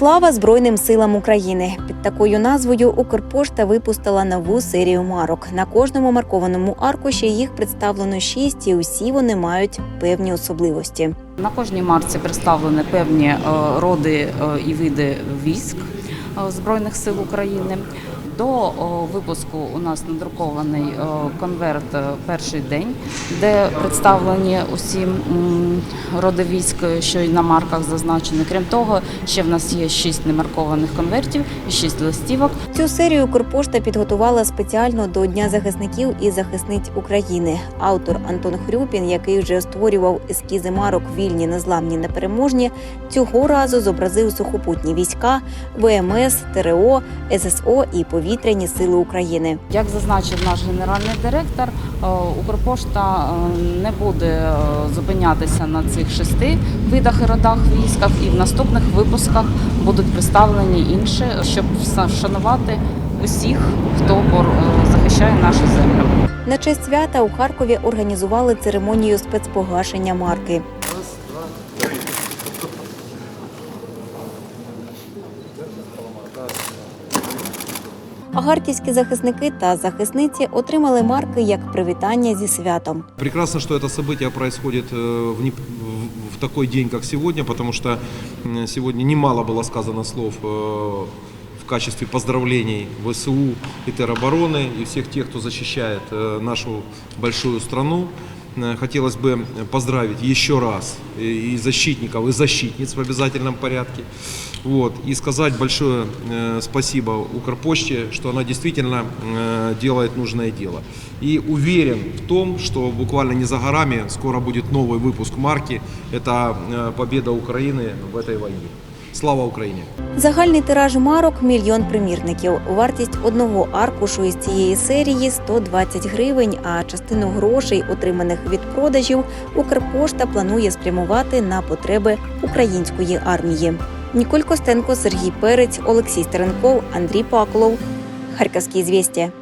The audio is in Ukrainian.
Слава Збройним силам України! Під такою назвою Укрпошта випустила нову серію марок. На кожному маркованому аркуші їх представлено шість, і усі вони мають певні особливості. На кожній марці представлені певні е, роди е, і види військ е, Збройних сил України. До випуску у нас надрукований конверт е, перший день, де представлені усі роди військ, що й на марках зазначені. Крім того, ще в нас є шість немаркованих конвертів і шість листівок. Цю серію Укрпошта підготувала спеціально до Дня захисників і захисниць України. Автор Антон Хрюпін, який вже створював ескізи марок вільні, незламні, непереможні, цього разу зобразив сухопутні війська, ВМС, ТРО, ССО і повітряні сили України. Як зазначив наш генеральний директор, е, Укрпошта е, не буде е, зупинятися на цих шести видах і родах військах, і в наступних випусках будуть представлені інші, щоб вшанувати усіх, хто захищає нашу землю. На честь свята у Харкові організували церемонію спецпогашення марки. А Харківські захисники та захисниці отримали марки як привітання зі святом. Прекрасно, что это событие происходит э, в, не- в- в такой день, как сегодня, потому что м, сегодня немало было сказано слов э, в качестве поздравлений ВСУ и теробороны, и всех тех, кто защищает э, нашу большую страну. Э, Хотелось бы поздравить еще раз и и защитников, и защитниц в обязательном порядке. Вот. И сказать большое э, спасибо Укрпочте, что она действительно э, делает нужное дело. И уверен в том, что буквально не за горами скоро будет новый выпуск марки. Это э, победа Украины в этой войне. Слава Україні! Загальний тираж марок мільйон примірників. Вартість одного аркушу із цієї серії 120 гривень. А частину грошей, отриманих від продажів, Укрпошта планує спрямувати на потреби української армії. Ніколь Костенко, Сергій Перець, Олексій Стеренков, Андрій Паклов. Харківські звістя.